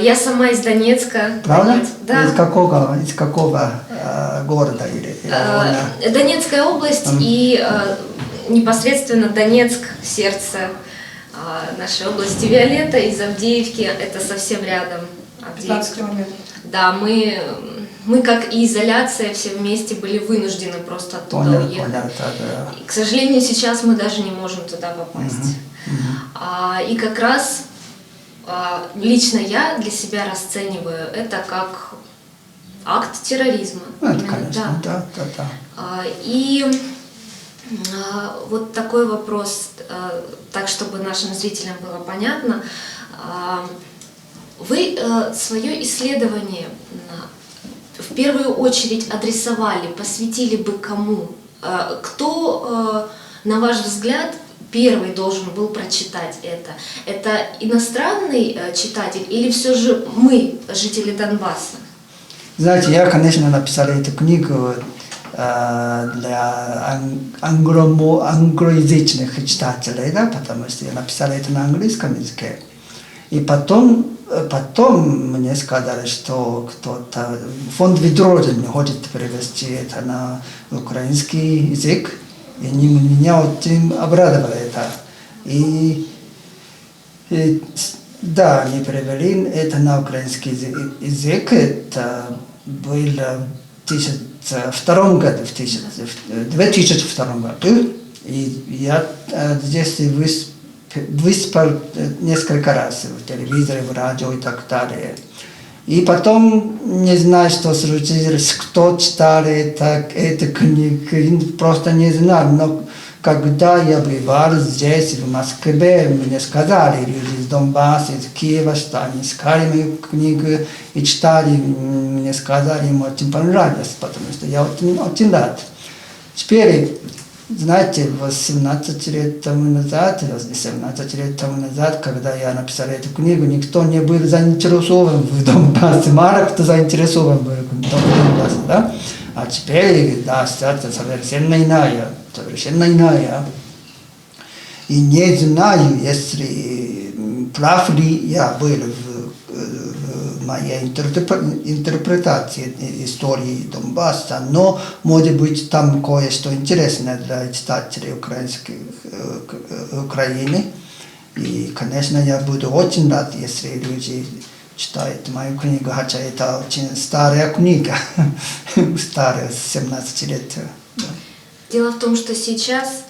Я сама из Донецка. Правда? Да. Из какого, из какого э, города или района? Э, Донецкая область и э, непосредственно Донецк, сердце э, нашей области. Виолетта из Авдеевки, это совсем рядом. 15 Авдеевка. километров. Да, мы, мы как и изоляция все вместе были вынуждены просто оттуда Понял, уехать. понял, да, да. И, К сожалению, сейчас мы даже не можем туда попасть. А, и как раз лично я для себя расцениваю это как акт терроризма. Ну, это, конечно, да, да, да. а, И а, вот такой вопрос, а, так чтобы нашим зрителям было понятно. А, Вы свое исследование а, в первую очередь адресовали, посвятили бы кому? А, Кто, а, на ваш взгляд, первый должен был прочитать это? Это иностранный а, читатель или все же мы, жители Донбасса? Знаете, я, конечно, написал эту книгу э, для ан- англомо- англоязычных читателей, да, потому что я написал это на английском языке. И потом, э, потом мне сказали, что кто-то, фонд Відродження хочет перевести это на украинский язык. И они меня очень обрадовало это. И и, да, они перевели это на украинский язы- язык. Это было в 2002 году, в 1000 в 2002 году. И я э, здесь выс- выступал э, несколько раз в телевизоре, в радио и так далее. И потом, не знаю, что случилось, кто читал это, эту книгу, просто не знаю. Но когда я бывал здесь, в Москве, мне сказали люди из Донбасса, из Киева, что они искали мою книгу и читали, мне сказали, им очень понравилось, потому что я очень, очень рад. Теперь, знаете, 18 лет тому назад, 17 лет тому назад, когда я написал эту книгу, никто не был заинтересован в Донбассе. Мало кто заинтересован был в Донбассе, да? А теперь, да, ситуация совершенно иная, совершенно иная. И не знаю, если прав ли я был в, в моей интерпре- интерпретации истории Донбасса, но, может быть, там кое-что интересное для читателей украинских, э, э, Украины. И, конечно, я буду очень рад, если люди читают мою книгу, хотя это очень старая книга, старая, 17 лет. Дело в том, что сейчас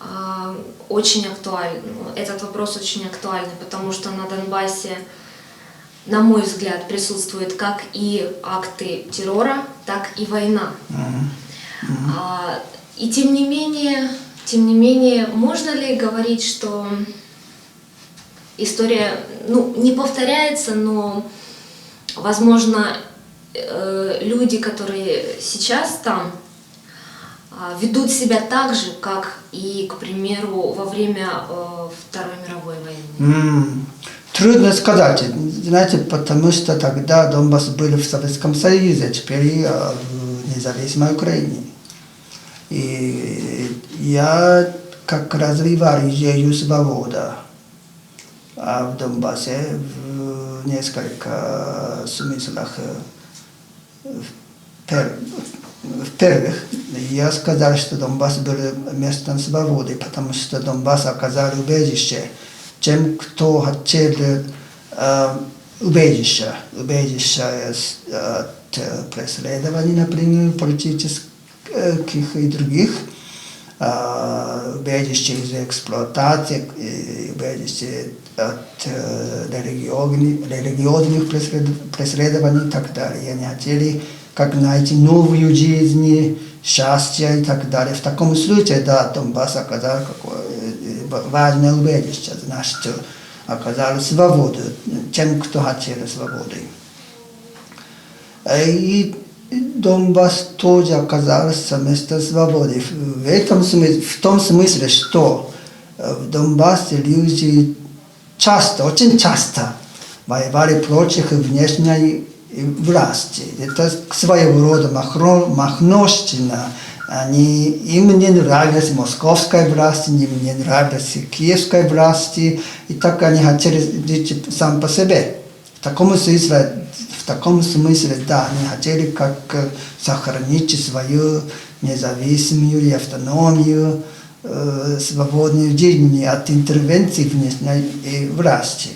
а, очень актуален, этот вопрос очень актуальный, потому что на Донбассе, на мой взгляд, присутствуют как и акты террора, так и война. А, и тем не менее, тем не менее, можно ли говорить, что история, ну, не повторяется, но, возможно, э, люди, которые сейчас там, а, ведут себя так же, как и, к примеру, во время э, Второй мировой войны. М, Трудно сказать, знаете, потому что тогда Донбасс был в Советском Союзе, теперь э, в независимой Украине. И я как развивал идею свобода а в Донбассе в несколько смыслах. э, В пер- В-первых, я сказал, что Донбасс был местом свободы, потому что Донбасс оказал убежище тем, кто хотел э, убежища, убежища от преследований, например, политических и других, э, убежище из эксплуатации, убежище от э, религиозных, религиозных преслед- преследований и так далее. Они хотели как найти новую жизнь, счастье и так далее. В таком случае, да, Донбасс оказал какое важное убежище, значит, оказал свободу тем, кто хотел свободы. Э, И Донбасс тоже оказался местом свободы. В этом смысле, в том смысле, что в Донбассе люди часто, очень часто воевали против внешней власти. Это своего рода махро- махновщина. Они, им не нравилась московская власть, им не нравилась киевская власть, и так они хотели жить сам по себе. В таком смысле, в таком смысле, да, они хотели как э, сохранить свою независимую и автономию, э, свободную жизнь от интервенций внешней э, власти.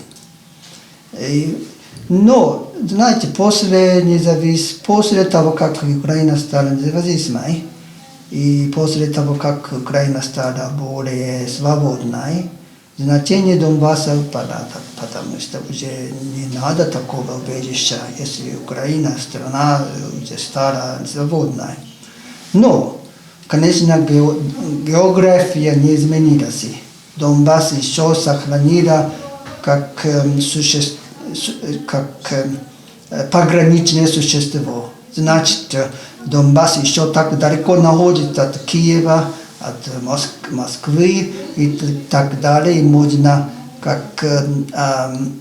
И, но, знаете, после независ... после того, как Украина стала независимой, и после того, как Украина стала более свободной, значение Донбасса упало, потому что уже не надо такого убежища, если Украина, страна уже стала свободной. Но, конечно, ге- география не изменилась. Донбасс еще сохранила как, эм, э, как эм, э, пограничное существо. Значит, э, Донбасс еще так далеко находится от Киева, от Моск- Москвы и так далее. И можно как ам,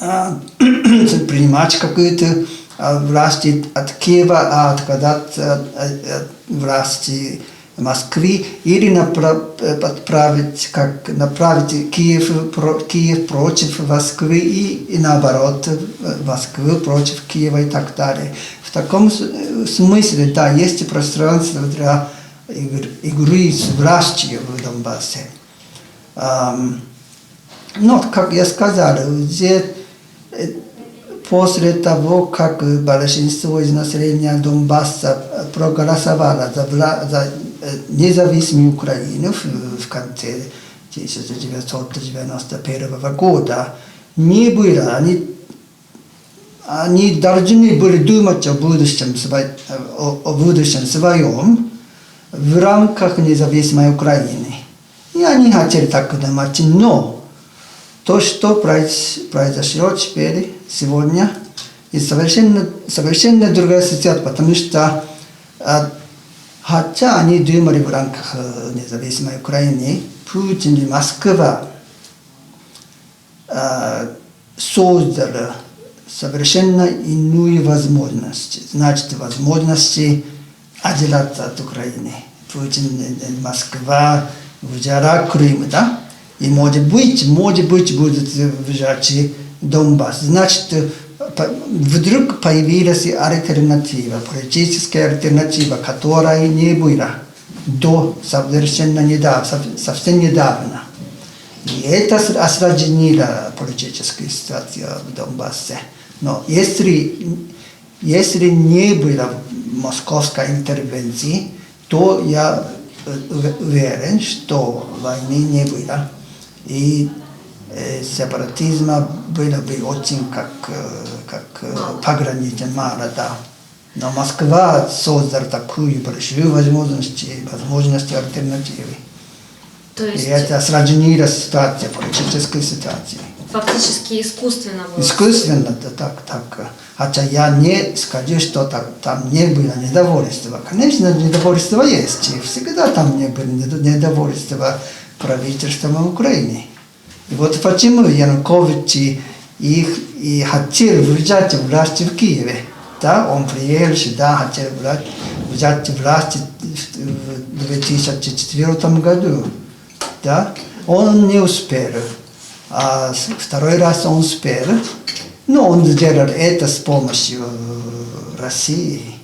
а, принимать какую-то а, власть от Киева, а отказать от, от- от власти Москвы или направ- э, как направить Киев, про- Киев против Москвы и, и наоборот э, Москву против Киева и так далее. В таком э, смысле, да, есть пространство для игр- игры с властью в Донбассе. Ам, ну, как я сказал, э, после того, как большинство из населения Донбасса проголосовало за, за Украину в, в конце 1991 года, не было, они, они должны были думать о будущем, о, о будущем своем в рамках независимой Украины. И они хотели так думать, но то, что произ- произошло теперь, сегодня, и совершенно, совершенно другая ситуация, потому что а, хотя они думали в рамках э, независимой Украины, Путин и Москва а, создали совершенно иную возможность. Значит, возможности отделаться от Украины. Путин, э, э, Москва взяла Крым, да? И может быть, может быть, будет взять Донбасс. Значит, э, по- вдруг появилась альтернатива, политическая альтернатива, которая не была до совершенно недавно, сов- совсем недавно. И это осложнило политическую ситуацию в Донбассе. Но если, если не было московской интервенции, то я э, ув- уверен, что войны не было. И сепаратизма было бы очень как, как пограничен мало, да. Но Москва создала такую большую возможность, возможность альтернативы. То есть И это осложнило ситуацию, политическую ситуацию. фактически искусственно было. Искусственно это так, так. Хотя я не скажу, что так, там не было недовольства. Конечно, недовольство есть. И всегда там не было недо- недовольства правительством Украины. Вот почему Янукович их и хотел взять власть в Киеве. Да, он приехал сюда, хотел взять власть в 2004 году. Да? Он не успел. А второй раз он успел. Но он сделал это с помощью э, России.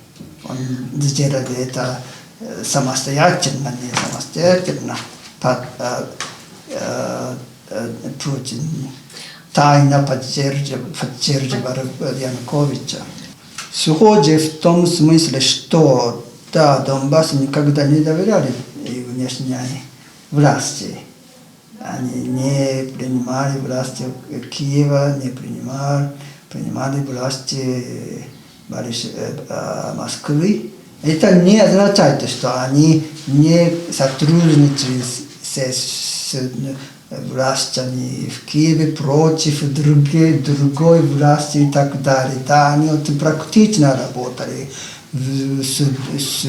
Он сделал это э, самостоятельно, не самостоятельно. Путин тайно поддерживал, Януковича. Схоже в том смысле, что да, Донбасс никогда не доверяли и внешней власти. Они не принимали власти Киева, не принимали, принимали власти Москвы. Это не означает, что они не сотрудничали с, с- с властями в Киеве против другой, другой власти и так далее. Да, они очень практично работали с, с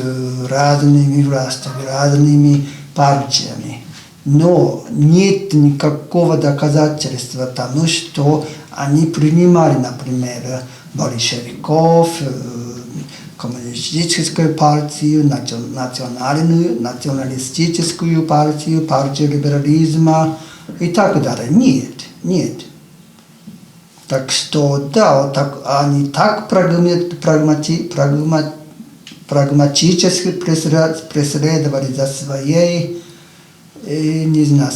разными властями, разными партиями. Но нет никакого доказательства тому, что они принимали, например, большевиков, э, коммунистическую партию, национ- национальную, националистическую партию, партию либерализма и так далее. Нет, нет. Так что, да, так, они так прагмати, прагма- прагматически пресле- преследовали за своей, не знаю,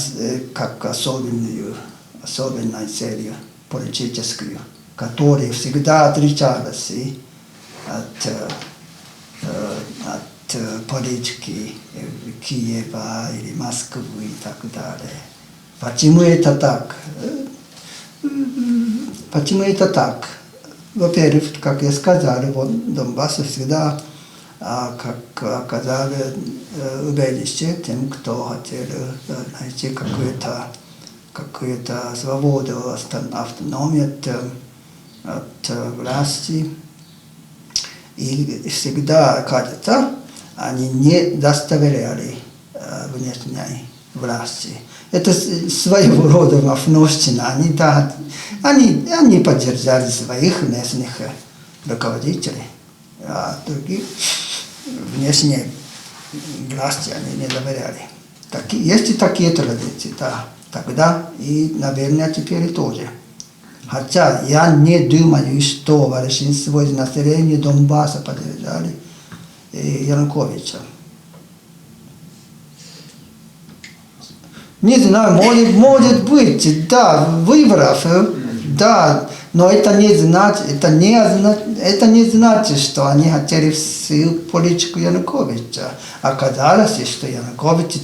как особенную, особенной целью политическую, которая всегда отличалась от, э, э, от э, политики Киева или Москвы и так далее. Почему это так? Почему это так? Во-первых, как я сказал, вот Донбасс всегда а, как оказали убежище тем, кто хотел найти какую-то какую-то свободу, авто- автономию от, от власти. И всегда, кажется, они не доставляли э, внешней власти. Это своего рода мафновщина. Они, да, они, они поддержали своих местных э, руководителей, а других внешней власти они не доверяли. Таки, есть и такие традиции, да. Тогда и, наверное, теперь тоже. Хотя я не думаю, что большинство из населения Донбасса поддержали Януковича. Не знаю, может, может быть, да, выборов, да, но это не значит, это не, это не значит, что они хотели всю политику Януковича. Оказалось, что Янукович,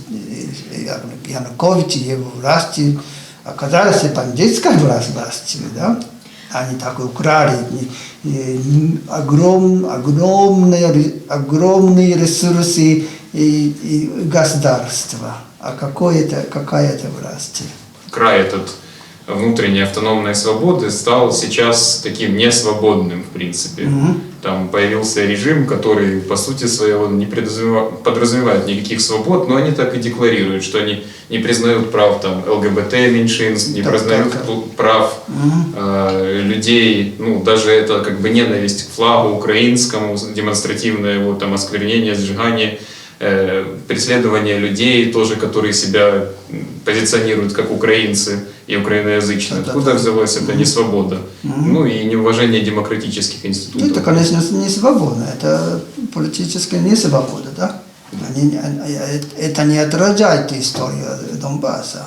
Янукович его власти оказалась бандитской власть- властью, да? Они так украли огром, огромные, огромные ресурсы и, и государства. А какой это, какая это власть? край этот внутренней автономной свободы стал сейчас таким несвободным, в принципе. Мгм. Там появился режим, который, по сути своего, не подразумевает никаких свобод, но они так и декларируют, что они не признают прав там, ЛГБТ-меньшинств, не Так, признают так, так. прав Мгм. э, людей, ну, даже это как бы ненависть к флагу украинскому, демонстративное его там осквернение, сжигание, э, преследование людей тоже, которые себя позиционируют как украинцы и украиноязычные. Да-да-да. Откуда взялась эта несвобода? Ну и неуважение демократических Ну, институтов. это, конечно, не свобода, это политическая не свобода, да? Они не- э, это не отражает историю Донбасса.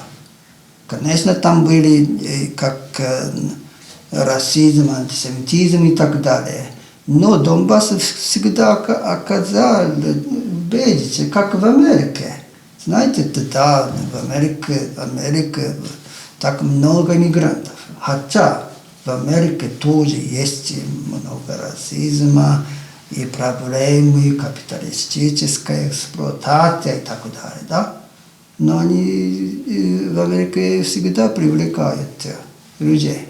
Конечно, там были э, как э, расизм, антисемитизм и так далее. Но Донбасс всегда ока- оказал убежище, как в Америке. Знаете, да, в Америке, Америке так много мигрантов. Хотя в Америке тоже есть много расизма и проблемы, капиталистическая эксплуатация и так далее, да? Но они э, в Америке всегда привлекают э, людей.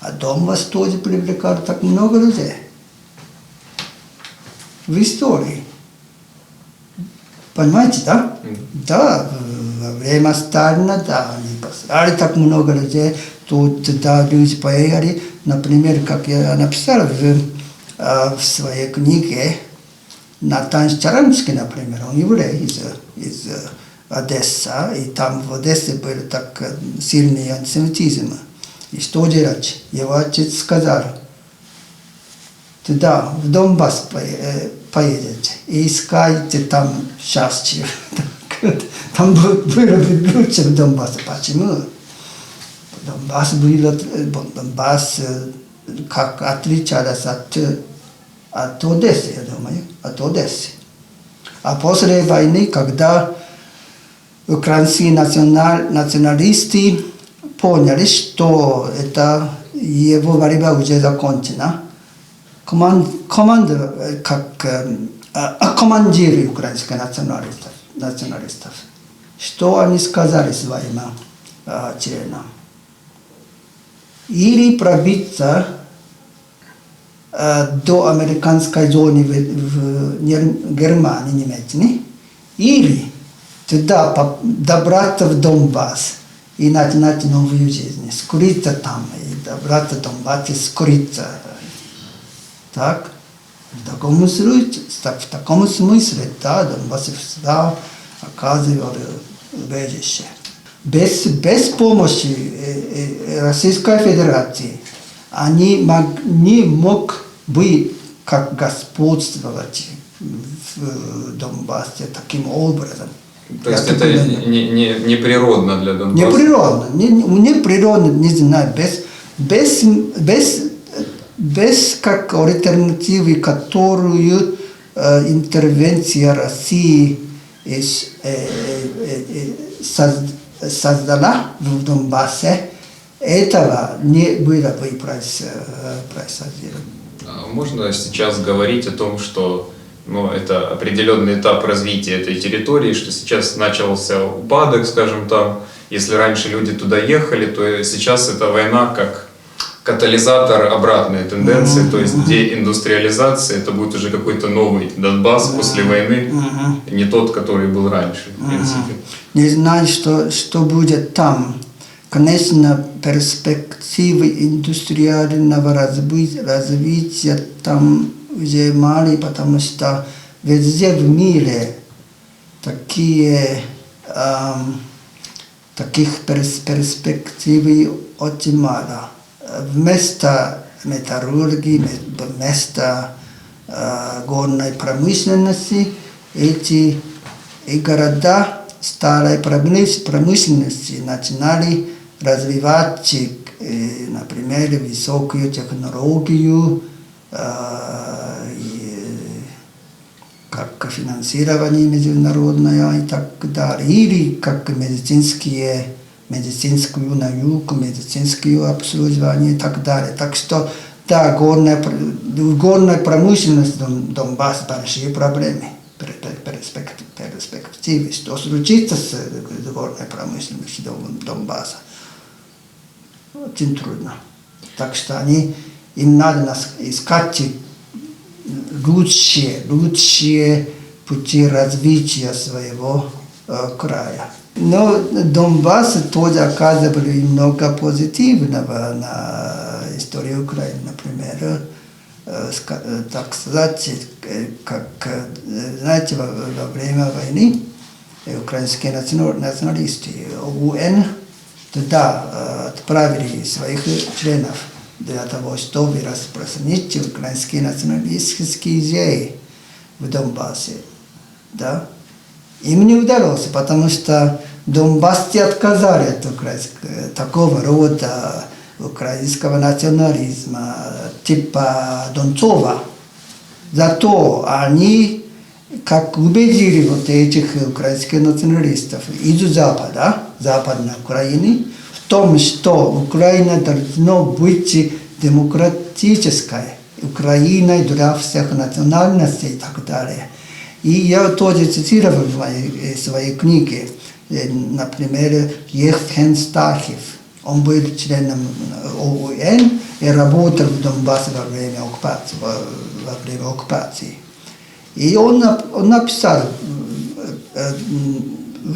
А Донбасс тоже привлекал так много людей. В истории. Понимаете, да? Да, в- во время Сталина, да, они послали так много людей, тут, да, люди поехали, например, как я написал в, а, в своей книге, Натан Чарамский, например, он еврей из, из э, Одессы, и там в Одессе был так э, сильный антисемитизм. И что делать? Его отец сказал, туда, в Донбасс э, поедете и искайте там счастье. Там было бы лучше в Донбассе. Почему? Донбасс был, э, Донбасс э, как отличался от, э, от Одессы, я думаю, от Одессы. А после войны, когда украинские националь, националисты поняли, что это его борьба уже закончена, команд, команд, э, как э, а, командиры украинских националистов, националистов, что они сказали своим а, членам? Или пробиться э, до американской зоны в, в Германии, немецкой, или туда добраться в Донбасс и начинать новую жизнь, скрыться там, и добраться в Донбасс и скрыться. Так? В таком случае, в таком смысле, да, Донбасс всегда оказывал убежище. Без, без помощи Российской Федерации они мог, не мог бы как господствовать в Донбассе таким образом. То есть это не, не, не природно для Донбасса? Неприродно, не, не природно, не знаю, без, без, без, без как альтернативы, которую э, интервенция России из, э, э, э, соз- создала в Донбассе, этого не было бы э, происходило. А Можно сейчас говорить о том, что ну, это определенный этап развития этой территории, что сейчас начался упадок, скажем там, если раньше люди туда ехали, то сейчас эта война как катализатор обратной тенденции, то есть деиндустриализация, это будет уже какой-то новый Донбасс после войны, не тот, который был раньше, в принципе. Не знаю, что, что будет там. Конечно, перспективы индустриального разви- развития там уже мали, потому что везде в мире такие, ам, таких перс- перспектив очень мало. Вместо металлургии, ме- вместо э, горной промышленности эти и города старой промышленности начинали развивать, э, например, высокую технологию, э, и, как финансирование международное и так далее, или как медицинские, медицинскую науку, медицинское обслуживание и так далее. Так что, да, горная, пр- в горной промышленности Дон- Донбасс большие проблемы пер- пер- перспект- перспективы. Что случится с горной промышленностью Дон- Донбасса? Очень трудно. Так что они, им надо искать лучшие, лучшие пути развития своего э, края. Но Донбасс тоже оказывали много позитивного на историю Украины, например, э, э, так сказать, э, как, знаете, во, время войны украинские национа- националисты ОУН туда отправили своих членов для того, чтобы распространить украинские националистические идеи в Донбассе. Да? Им не удалось, потому что Донбассе отказали от украинского, такого рода украинского национализма, типа Донцова. Зато они как убедили вот этих украинских националистов из Запада, Западной Украины, в том, что Украина должна быть демократической, Украиной для всех национальностей и так далее. И я тоже цитировал в моей, э, своей книге, например, Ехен Стахев. Он был членом ОУН и работал в Донбассе во время оккупации. Во, время оккупации. И он, он написал э, э,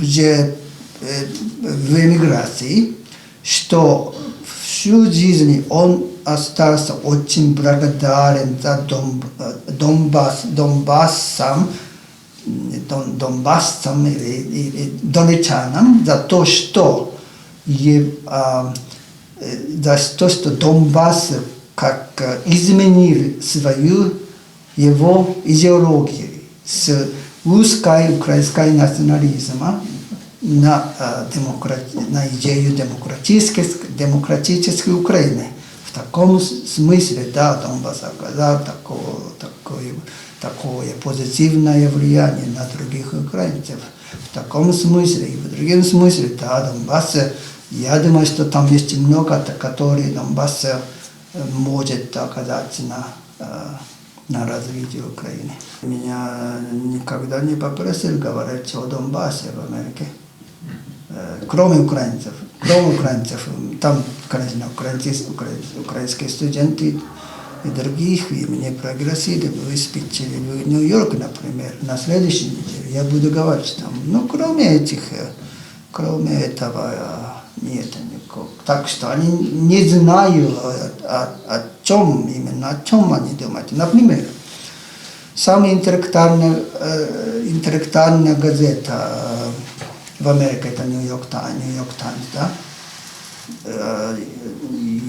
уже э, в эмиграции, что всю жизнь он остался очень благодарен за Дон, Донбасс, Донбассам, м, Дон, Донбассам или, или донечанам за то, что е- а, э, за то, что Донбасс как э, изменил свою его идеологию с русской украинской национализма на, э, демократ- на идею демократической, демократической Украины. В таком смысле, да, Донбасс оказал такое, такое, позитивное влияние на других украинцев. В таком смысле и в другом смысле, да, Донбасс, я думаю, что там есть много, которые Донбасс э, может оказать на, э, на развитие Украины. Меня никогда не попросил говорить о Донбассе в Америке. Э, Кроме украинцев. Кроме украинцев. Там, конечно, украинские студенты и других, и меня пригласили выступить в Нью-Йорк, например, на следующей неделе. Я буду говорить там. Но кроме этих, э, кроме этого, э, нет никакого. Так что они не знают, о, о- о чем именно, о чем они думают. Например, самая интеллектуальная, э, интеллектуальная газета э, в Америке, это Нью-Йорк Таймс, Нью-Йорк Таймс, да?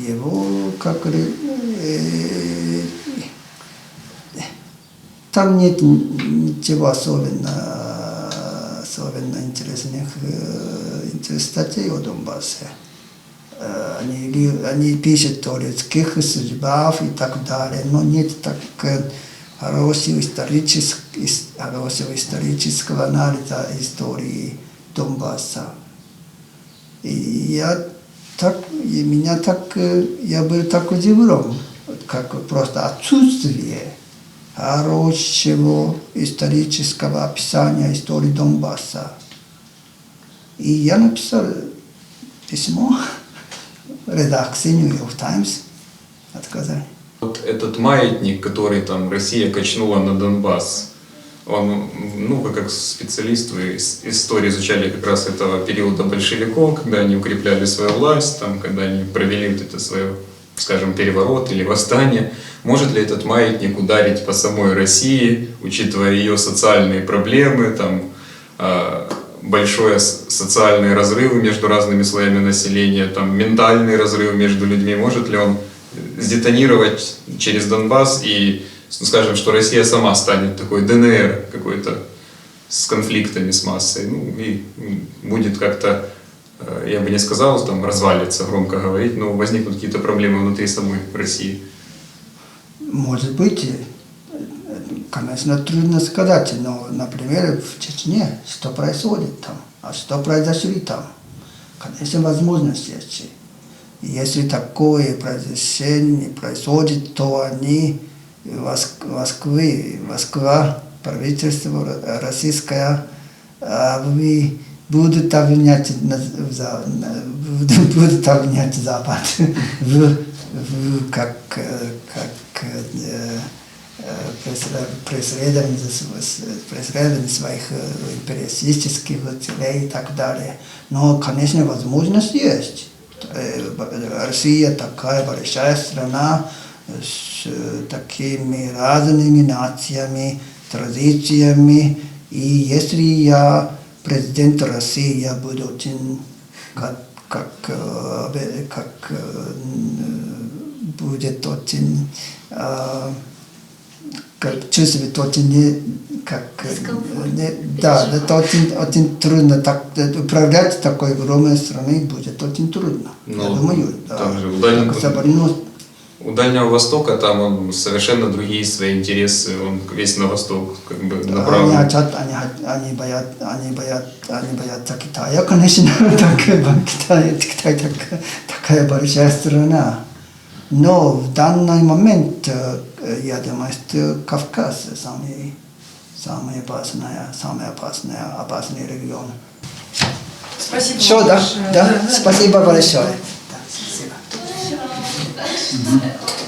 Его как э, там нет ничего особенно, особенно интересных э, интерес статей о Донбассе. Э, Они, они пишут о людских судьбах и так далее, но нет так хорошего исторического, хорошего исторического анализа истории Донбасса. И я так, и меня так, э, я был так удивлен, как просто отсутствие хорошего исторического описания истории Донбасса. И я написал письмо редакции Нью-Йорк Таймс, отказали. Вот этот маятник, который там Россия качнула на Донбасс, он, ну, вы как специалист, вы истории изучали как раз этого периода большевиков, когда они укрепляли свою власть, там, когда они провели вот это свое, скажем, переворот или восстание. Может ли этот маятник ударить по самой России, учитывая ее социальные проблемы, там, а, большое социальные разрывы между разными слоями населения, там, ментальные разрывы между людьми? Может ли он сдетонировать через Донбасс и, ну, скажем, что Россия сама станет такой ДНР какой-то с конфликтами с массой, ну и будет как-то, э, я бы не сказал, там развалится, громко говорить, но возникнут какие-то проблемы внутри самой России. Может быть, э, конечно, трудно сказать, но, например, в Чечне, что происходит там, а что произошли там, конечно, возможность есть. Если такое произошение происходит, то они, Москвы, Москва, правительство ро- российское, а, вы будут обвинять, будут- обвинять Запад в, в как, как э, э, преслед- преследование, преследование своих э, империалистических целей и так далее. Но, конечно, возможность есть. Россия такая большая страна с э, такими разными нациями, традициями. И если я президент России, я буду очень как, как, э, как э, будет очень э, как чувствовать очень как э, не, да, это очень, очень трудно так э, управлять такой огромной страной будет очень трудно. я Ну, думаю, да. там же у Дальнего- Востока там он совершенно другие свои интересы, он весь на восток как бы Они направлен. хотят, они, они боят, они боят, они боятся Китая, конечно, так, Китай, Китай так- такая большая страна. Но в данный момент, э, я думаю, что Кавказ самый, самый опасный, самый опасный, опасный регион. Спасибо Все, да? большое. Да, спасибо большое. Да, спасибо.